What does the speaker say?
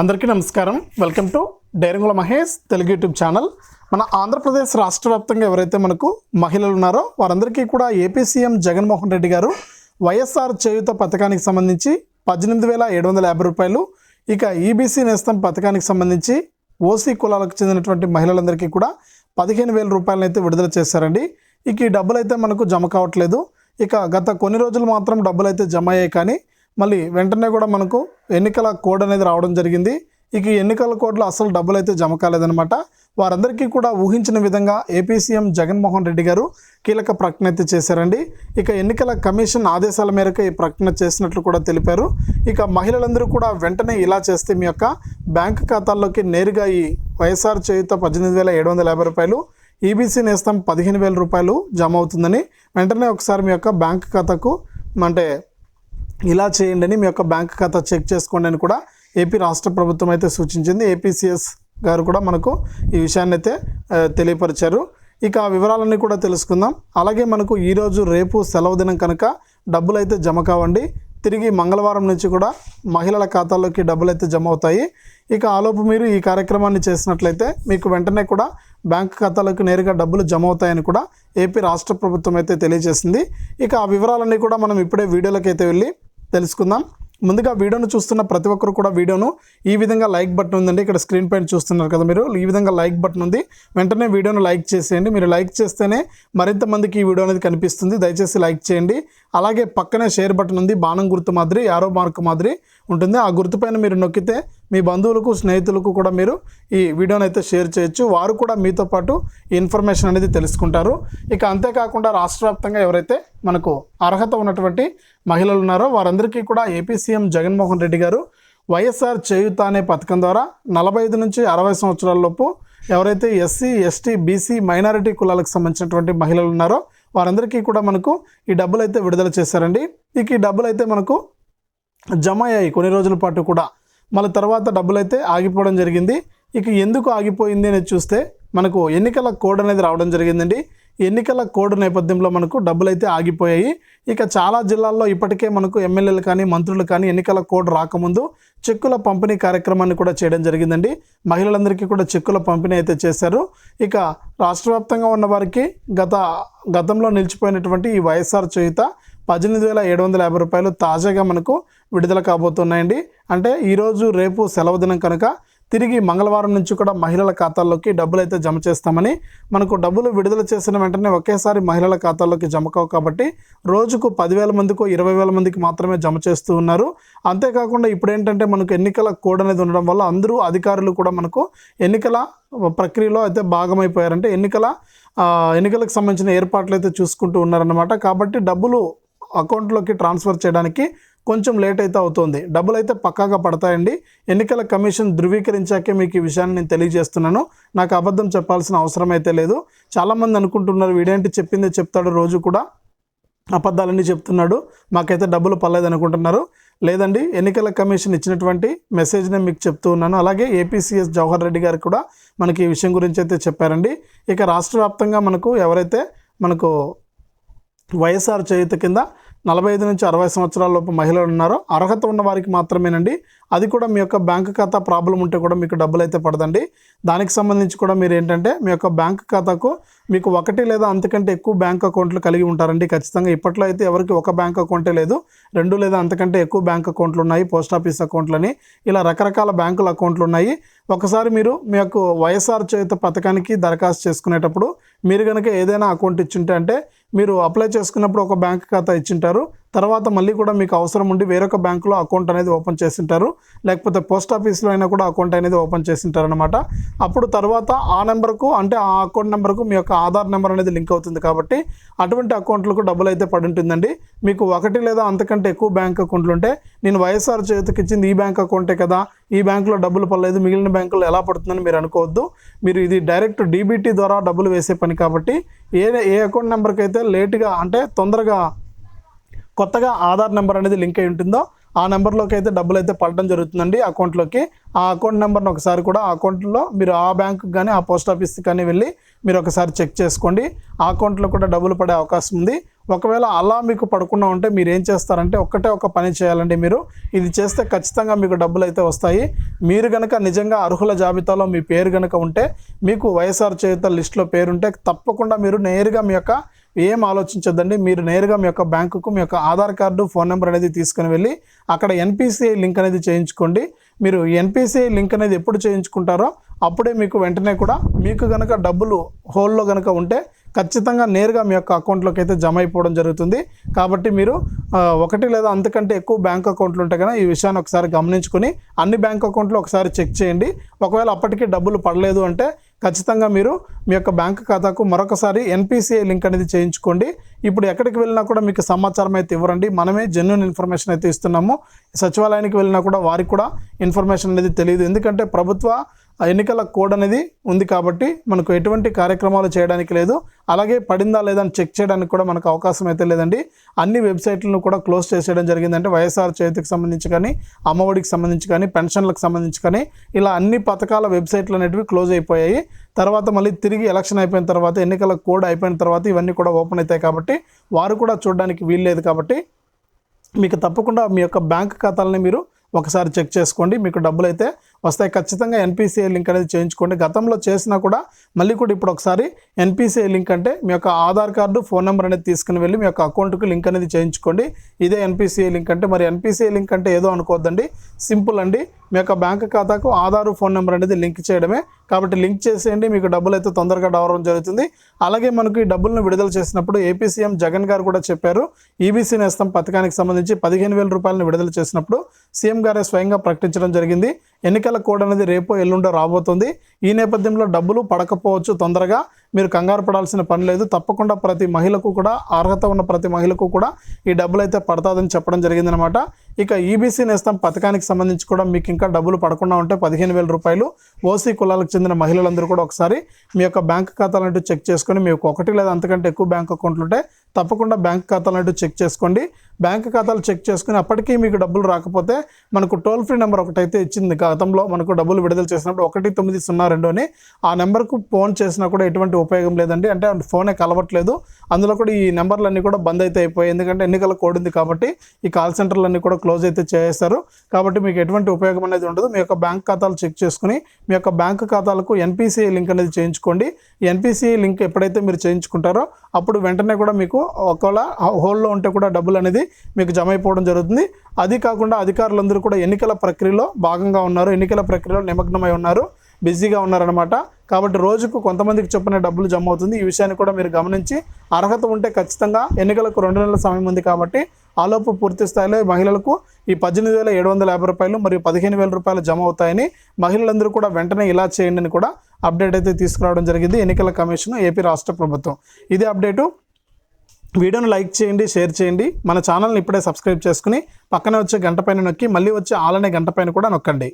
అందరికీ నమస్కారం. Welcome to డైరంగుల మహేష్ తెలుగు యూట్యూబ్ ఛానల్. మన ఆంధ్రప్రదేశ్ రాష్ట్ర వ్యాప్తంగా ఎవరైతే మనకు మహిళలు ఉన్నారో వారందరికీ కూడా ఏపీ సీఎం జగన్మోహన్ రెడ్డి గారు వైఎస్ఆర్ చేయుత పథకానికి సంబంధించి పద్దెనిమిది వేల ఏడు వందల యాభై రూపాయలు ఇక ఈబీసీ నేస్తం పథకానికి సంబంధించి ఓసీ కులాలకు చెందినటువంటి మహిళలందరికీ కూడా పదిహేను వేల రూపాయలను అయితే విడుదల చేశారండి. ఇక ఈ డబ్బులు అయితే మనకు జమ కావట్లేదు. ఇక గత కొన్ని రోజులు మాత్రం డబ్బులు అయితే జమ అయ్యాయి కానీ మళ్ళీ వెంటనే కూడా మనకు ఎన్నికల కోడ్ అనేది రావడం జరిగింది. ఇక ఈ ఎన్నికల కోడ్లో అసలు డబ్బులు అయితే జమ కాలేదనమాట వారందరికీ కూడా ఊహించిన విధంగా ఏపీ సీఎం జగన్మోహన్ రెడ్డి గారు కీలక ప్రకటన అయితే చేశారండి. ఇక ఎన్నికల కమిషన్ ఆదేశాల మేరకు ఈ ప్రకటన చేసినట్లు కూడా తెలిపారు. ఇక మహిళలందరూ కూడా వెంటనే ఇలా చేస్తే మీ యొక్క బ్యాంక్ ఖాతాల్లోకి నేరుగా ఈ వైఎస్ఆర్ చేయుత పద్దెనిమిది వేల ఏడు వందల యాభై రూపాయలు ఈబీసీ నేస్తం పదిహేను వేల రూపాయలు జమ అవుతుందని వెంటనే ఒకసారి మీ యొక్క బ్యాంక్ ఖాతాకు అంటే ఇలా చేయండి అని మీ యొక్క బ్యాంక్ ఖాతా చెక్ చేసుకోండి అని కూడా ఏపీ రాష్ట్ర ప్రభుత్వం అయితే సూచించింది. ఏపీసీఎస్ గారు కూడా మనకు ఈ విషయాన్ని అయితే తెలియపరిచారు. ఇక ఆ వివరాలన్నీ కూడా తెలుసుకుందాం. అలాగే మనకు ఈరోజు రేపు సెలవు దినం కనుక డబ్బులు అయితే జమ కావండి. తిరిగి మంగళవారం నుంచి కూడా మహిళల ఖాతాల్లోకి డబ్బులు అయితే జమ అవుతాయి. ఇక ఆలోపు మీరు ఈ కార్యక్రమాన్ని చేసినట్లయితే మీకు వెంటనే కూడా బ్యాంక్ ఖాతాలకు నేరుగా డబ్బులు జమ అవుతాయని కూడా ఏపీ రాష్ట్ర ప్రభుత్వం అయితే తెలియజేసింది. ఇక ఆ వివరాలన్నీ కూడా మనం ఇప్పుడే వీడియోలోకి అయితే వెళ్ళి తెలుసుకుందాం. ముందుగా వీడియోను చూస్తున్న ప్రతి ఒక్కరు కూడా వీడియోను ఈ విధంగా లైక్ బటన్ ఉందండి. ఇక్కడ స్క్రీన్ పైన చూస్తున్నారు కదా మీరు. ఈ విధంగా లైక్ బటన్ ఉంది. వెంటనే వీడియోను లైక్ చేసేయండి. మీరు లైక్ చేస్తేనే మరింత మందికి ఈ వీడియో అనేది కనిపిస్తుంది. దయచేసి లైక్ చేయండి. అలాగే పక్కనే షేర్ బటన్ ఉంది. బాణం గుర్తు మాదిరి యారో మార్క్ మాదిరి ఉంటుంది. ఆ గుర్తుపైన మీరు నొక్కితే మీ బంధువులకు స్నేహితులకు కూడా మీరు ఈ వీడియోని అయితే షేర్ చేయొచ్చు. వారు కూడా మీతో పాటు ఈ ఇన్ఫర్మేషన్ అనేది తెలుసుకుంటారు. ఇక అంతేకాకుండా రాష్ట్ర వ్యాప్తంగా ఎవరైతే మనకు అర్హత ఉన్నటువంటి మహిళలు ఉన్నారో వారందరికీ కూడా ఏపీ సీఎం జగన్మోహన్ రెడ్డి గారు వైఎస్ఆర్ చేయుత అనే పథకం ద్వారా నలభై ఐదు నుంచి అరవై సంవత్సరాలలోపు ఎవరైతే ఎస్సీ ఎస్టీ బీసీ మైనారిటీ కులాలకు సంబంధించినటువంటి మహిళలు ఉన్నారో వారందరికీ కూడా మనకు ఈ డబ్బులు అయితే విడుదల చేశారండి. ఇక ఈ డబ్బులు అయితే మనకు జమ అయ్యాయి. కొన్ని రోజుల పాటు కూడా మళ్ళీ తర్వాత డబ్బులు అయితే ఆగిపోవడం జరిగింది. ఇక ఎందుకు ఆగిపోయింది అనేది చూస్తే మనకు ఎన్నికల కోడ్ అనేది రావడం జరిగిందండి. ఎన్నికల కోడ్ నేపథ్యంలో మనకు డబ్బులు అయితే ఆగిపోయాయి. ఇక చాలా జిల్లాల్లో ఇప్పటికే మనకు ఎమ్మెల్యేలు కానీ మంత్రులు కానీ ఎన్నికల కోడ్ రాకముందు చెక్కుల పంపిణీ కార్యక్రమాన్ని కూడా చేయడం జరిగిందండి. మహిళలందరికీ కూడా చెక్కుల పంపిణీ అయితే చేశారు. ఇక రాష్ట్ర వ్యాప్తంగా ఉన్న వారికి గత గతంలో నిలిచిపోయినటువంటి ఈ వైఎస్ఆర్ చేయుత పద్దెనిమిది వేల ఏడు వందల యాభై రూపాయలు తాజాగా మనకు విడుదల కాబోతున్నాయండి. అంటే ఈరోజు రేపు సెలవు దినం కనుక తిరిగి మంగళవారం నుంచి కూడా మహిళల ఖాతాల్లోకి డబ్బులు అయితే జమ చేస్తామని మనకు డబ్బులు విడుదల చేసిన వెంటనే ఒకేసారి మహిళల ఖాతాల్లోకి జమ కావు కాబట్టి రోజుకు పదివేల మందికి ఇరవై వేల మందికి మాత్రమే జమ చేస్తూ ఉన్నారు. అంతేకాకుండా ఇప్పుడు ఏంటంటే మనకు ఎన్నికల కోడ్ అనేది ఉండడం వల్ల అందరూ అధికారులు కూడా మనకు ఎన్నికల ప్రక్రియలో అయితే భాగమైపోయారంటే ఎన్నికల ఎన్నికలకు సంబంధించిన ఏర్పాట్లు అయితే చూసుకుంటూ ఉన్నారన్నమాట. కాబట్టి డబ్బులు అకౌంట్లోకి ట్రాన్స్ఫర్ చేయడానికి కొంచెం లేట్ అయితే అవుతుంది. డబ్బులు అయితే పక్కాగా పడతాయండి. ఎన్నికల కమిషన్ ధృవీకరించాకే మీకు ఈ విషయాన్ని నేను తెలియజేస్తున్నాను. నాకు అబద్ధం చెప్పాల్సిన అవసరం అయితే లేదు. చాలామంది అనుకుంటున్నారు వీడేంటి చెప్పిందే చెప్తాడు రోజు కూడా అబద్ధాలన్నీ చెప్తున్నాడు. మాకైతే డబ్బులు పర్లేదు అనుకుంటున్నారు. లేదండి ఎన్నికల కమిషన్ ఇచ్చినటువంటి మెసేజ్నే మీకు చెప్తూ ఉన్నాను. అలాగే ఏపీసీఎస్ జవహర్ రెడ్డి గారు కూడా మనకి ఈ విషయం గురించి అయితే చెప్పారండి. ఇక రాష్ట్ర వ్యాప్తంగా మనకు ఎవరైతే మనకు వైఎస్ఆర్ చేయుత కింద నలభై ఐదు నుంచి అరవై సంవత్సరాల లోపు మహిళలు ఉన్నారో. అర్హత ఉన్న వారికి మాత్రమేనండి. అది కూడా మీ యొక్క బ్యాంక్ ఖాతా ప్రాబ్లం ఉంటే కూడా మీకు డబ్బులు అయితే పడదండి. దానికి సంబంధించి కూడా మీరు ఏంటంటే మీ యొక్క బ్యాంక్ ఖాతాకు మీకు ఒకటి లేదా అంతకంటే ఎక్కువ బ్యాంక్ అకౌంట్లు కలిగి ఉంటారండి ఖచ్చితంగా. ఇప్పట్లో అయితే ఎవరికి ఒక బ్యాంక్ అకౌంటే లేదు. రెండు లేదా అంతకంటే ఎక్కువ బ్యాంక్ అకౌంట్లు ఉన్నాయి పోస్ట్ ఆఫీస్ అకౌంట్లని. ఇలా రకరకాల బ్యాంకుల అకౌంట్లు ఉన్నాయి. ఒకసారి మీరు మీ యొక్క వైఎస్ఆర్ చేత పథకానికి దరఖాస్తు చేసుకునేటప్పుడు మీరు కనుక ఏదైనా అకౌంట్ ఇచ్చింటే అంటే మీరు అప్లై చేసుకున్నప్పుడు ఒక బ్యాంక్ ఖాతా ఇచ్చింటారు. తర్వాత మళ్ళీ కూడా మీకు అవసరం ఉండి వేరొక బ్యాంకులో అకౌంట్ అనేది ఓపెన్ చేసింటారు. లేకపోతే పోస్ట్ ఆఫీస్లో అయినా కూడా అకౌంట్ అనేది ఓపెన్ చేసింటారు అనమాట అప్పుడు తర్వాత ఆ నెంబర్కు అంటే ఆ అకౌంట్ నెంబర్కు మీ యొక్క ఆధార్ నెంబర్ అనేది లింక్ అవుతుంది కాబట్టి అటువంటి అకౌంట్లకు డబ్బులు అయితే పడి ఉంటుందండి. మీకు ఒకటి లేదా అంతకంటే ఎక్కువ బ్యాంక్ అకౌంట్లు ఉంటే నేను వైఎస్ఆర్ చేతికి ఇచ్చింది ఈ బ్యాంక్ అకౌంటే కదా ఈ బ్యాంకులో డబ్బులు పడలేదు మిగిలిన బ్యాంకులో ఎలా పడుతుందని మీరు అనుకోవద్దు. మీరు ఇది డైరెక్ట్ డీబీటీ ద్వారా డబ్బులు వేసే పని కాబట్టి ఏ ఏ అకౌంట్ నెంబర్కి అయితే లేట్గా అంటే తొందరగా కొత్తగా ఆధార్ నెంబర్ అనేది లింక్ అయి ఉంటుందో ఆ నెంబర్లోకి అయితే డబ్బులు అయితే పడడం జరుగుతుందండి అకౌంట్లోకి. ఆ అకౌంట్ నెంబర్ని ఒకసారి కూడా ఆ అకౌంట్లో మీరు ఆ బ్యాంకుకి కానీ ఆ పోస్ట్ ఆఫీస్కి కానీ వెళ్ళి మీరు ఒకసారి చెక్ చేసుకోండి. ఆ అకౌంట్లో కూడా డబ్బులు పడే అవకాశం ఉంది. ఒకవేళ అలా మీకు పడకుండా ఉంటే మీరు ఏం చేస్తారంటే ఒక్కటే ఒక పని చేయాలండి మీరు. ఇది చేస్తే ఖచ్చితంగా మీకు డబ్బులు అయితే వస్తాయి. మీరు కనుక నిజంగా అర్హుల జాబితాలో మీ పేరు కనుక ఉంటే మీకు వైఎస్ఆర్ చేయుత లిస్టులో పేరుంటే తప్పకుండా మీరు నేరుగా మీ యొక్క ఏం ఆలోచించొద్దండి. మీరు నేరుగా మీ యొక్క బ్యాంకుకు మీ యొక్క ఆధార్ కార్డు ఫోన్ నెంబర్ అనేది తీసుకుని వెళ్ళి అక్కడ ఎన్పిసిఐ లింక్ అనేది చేయించుకోండి. మీరు ఎన్పిసిఐ లింక్ అనేది ఎప్పుడు చేయించుకుంటారో అప్పుడే మీకు వెంటనే కూడా మీకు కనుక డబ్బులు హోల్లో కనుక ఉంటే ఖచ్చితంగా నేరుగా మీ యొక్క అకౌంట్లోకి అయితే జమ అయిపోవడం జరుగుతుంది. కాబట్టి మీరు ఒకటి లేదా అంతకంటే ఎక్కువ బ్యాంక్ అకౌంట్లు ఉంటే కనుక ఈ విషయాన్ని ఒకసారి గమనించుకొని అన్ని బ్యాంక్ అకౌంట్లు ఒకసారి చెక్ చేయండి. ఒకవేళ అప్పటికీ డబ్బులు పడలేదు అంటే ఖచ్చితంగా మీరు మీ యొక్క బ్యాంక్ ఖాతాకు మరొకసారి ఎన్పిసిఐ లింక్ అనేది చేయించుకోండి. ఇప్పుడు ఎక్కడికి వెళ్ళినా కూడా మీకు సమాచారం అయితే ఇవ్వరండి. మనమే జెన్యున్ ఇన్ఫర్మేషన్ అయితే ఇస్తున్నాము. సచివాలయానికి వెళ్ళినా కూడా వారికి కూడా ఇన్ఫర్మేషన్ అనేది తెలియదు. ఎందుకంటే ప్రభుత్వ ఎన్నికల కోడ్ అనేది ఉంది కాబట్టి మనకు ఎటువంటి కార్యక్రమాలు చేయడానికి లేదు. అలాగే పడిందా లేదా అని చెక్ చేయడానికి కూడా మనకు అవకాశం అయితే లేదండి. అన్ని వెబ్సైట్లను కూడా క్లోజ్ చేసేయడం జరిగింది అంటే వైఎస్ఆర్ చేతికి సంబంధించి కానీ అమ్మఒడికి సంబంధించి కానీ పెన్షన్లకు సంబంధించి కానీ ఇలా అన్ని పథకాల వెబ్సైట్లు అనేటివి క్లోజ్ అయిపోయాయి. తర్వాత మళ్ళీ తిరిగి ఎలక్షన్ అయిపోయిన తర్వాత ఎన్నికల కోడ్ అయిపోయిన తర్వాత ఇవన్నీ కూడా ఓపెన్ అవుతాయి కాబట్టి వారు కూడా చూడడానికి వీల్లేదు కాబట్టి మీకు తప్పకుండా మీ యొక్క బ్యాంక్ ఖాతాలని మీరు ఒకసారి చెక్ చేసుకోండి. మీకు డబ్బులు అయితే వస్తాయి. ఖచ్చితంగా ఎన్పిసిఐ లింక్ అనేది చేయించుకోండి. గతంలో చేసినా కూడా మళ్ళీ కూడా ఇప్పుడు ఒకసారి ఎన్పిసిఐ లింక్ అంటే మీ యొక్క ఆధార్ కార్డు ఫోన్ నెంబర్ అనేది తీసుకుని వెళ్ళి మీ యొక్క అకౌంట్కి లింక్ అనేది చేయించుకోండి. ఇదే ఎన్పిసిఐ లింక్ అంటే మరి ఎన్పిసిఐ లింక్ అంటే ఏదో అనుకోవద్దండి సింపుల్ అండి. మీ యొక్క బ్యాంక్ ఖాతాకు ఆధార్ ఫోన్ నెంబర్ అనేది లింక్ చేయడమే. కాబట్టి లింక్ చేసేయండి. మీకు డబ్బులు అయితే తొందరగా రావడం జరుగుతుంది. అలాగే మనకు ఈ డబ్బులను విడుదల చేసినప్పుడు ఏపీ సీఎం జగన్ గారు కూడా చెప్పారు. ఈబీసీ నేస్తం పథకానికి సంబంధించి పదిహేను వేల రూపాయలను విడుదల చేసినప్పుడు సీఎం గారే స్వయంగా ప్రకటించడం జరిగింది. ఎన్నికల కోడ్ అనేది రేపో ఎల్లుండో రాబోతుంది. ఈ నేపథ్యంలో డబ్బులు పడకపోవచ్చు తొందరగా. మీరు కంగారు పడాల్సిన పని లేదు. తప్పకుండా ప్రతి మహిళకు కూడా అర్హత ఉన్న ప్రతి మహిళకు కూడా ఈ డబ్బులు అయితే పడతాదని చెప్పడం జరిగిందనమాట ఇక ఈబీసీ నేస్తం పథకానికి సంబంధించి కూడా మీకు ఇంకా డబ్బులు పడకుండా ఉంటే పదిహేను వేల రూపాయలు ఓసీ కులాలకు చెందిన మహిళలందరూ కూడా ఒకసారి మీ యొక్క బ్యాంక్ ఖాతాలంటూ చెక్ చేసుకొని మీకు ఒకటి లేదా అంతకంటే ఎక్కువ బ్యాంక్ అకౌంట్లు ఉంటే తప్పకుండా బ్యాంక్ ఖాతాలంటూ చెక్ చేసుకోండి. బ్యాంక్ ఖాతాలు చెక్ చేసుకుని అప్పటికీ మీకు డబ్బులు రాకపోతే మనకు టోల్ ఫ్రీ నెంబర్ ఒకటైతే ఇచ్చింది గతంలో మనకు డబ్బులు విడుదల చేసినప్పుడు ఒకటి తొమ్మిది సున్నా రెండు అని ఆ నెంబర్కు ఫోన్ చేసినా కూడా ఎటువంటి ఉపయోగం లేదండి. అంటే ఫోనే కలవట్లేదు. అందులో కూడా ఈ నెంబర్లన్నీ కూడా బంద్ అయితే అయిపోయాయి. ఎందుకంటే ఎన్నికల కోడ్ ఉంది కాబట్టి ఈ కాల్ సెంటర్లన్నీ కూడా క్లోజ్ అయితే చేస్తారు కాబట్టి మీకు ఎటువంటి ఉపయోగం అనేది ఉండదు. మీ యొక్క బ్యాంక్ ఖాతాలు చెక్ చేసుకుని మీ యొక్క బ్యాంక్ ఖాతాలకు ఎన్పిసిఐ లింక్ అనేది చేయించుకోండి. ఎన్పిసిఐ లింక్ ఎప్పుడైతే మీరు చేయించుకుంటారో అప్పుడు వెంటనే కూడా మీకు ఒకవేళ హోల్లో ఉంటే కూడా డబ్బులు అనేది మీకు జమ అయిపోవడం జరుగుతుంది. అది కాకుండా అధికారులందరూ కూడా ఎన్నికల ప్రక్రియలో భాగంగా ఉన్నారు. ఎన్నికల ప్రక్రియలో నిమగ్నమై ఉన్నారు. బిజీగా ఉన్నారనమాట కాబట్టి రోజుకు కొంతమందికి చొప్పున డబ్బులు జమ అవుతుంది. ఈ విషయాన్ని కూడా మీరు గమనించి అర్హత ఉంటే ఖచ్చితంగా ఎన్నికలకు రెండు నెలల సమయం ఉంది కాబట్టి ఆలోపు పూర్తి స్థాయిలో మహిళలకు ఈ పద్దెనిమిది వేల ఏడు వందల యాభై రూపాయలు మరియు పదిహేను వేల రూపాయలు జమ అవుతాయని మహిళలందరూ కూడా వెంటనే ఇలా చేయండి అని కూడా అప్డేట్ అయితే తీసుకురావడం జరిగింది. ఎన్నికల కమిషన్ ఏపీ రాష్ట్ర ప్రభుత్వం. ఇదే అప్డేటు. వీడియోను లైక్ చేయండి షేర్ చేయండి. మన ఛానల్ని ఇప్పుడే సబ్స్క్రైబ్ చేసుకుని పక్కనే వచ్చే గంట పైన నొక్కి మళ్ళీ వచ్చే ఆలనే గంట పైన కూడా నొక్కండి.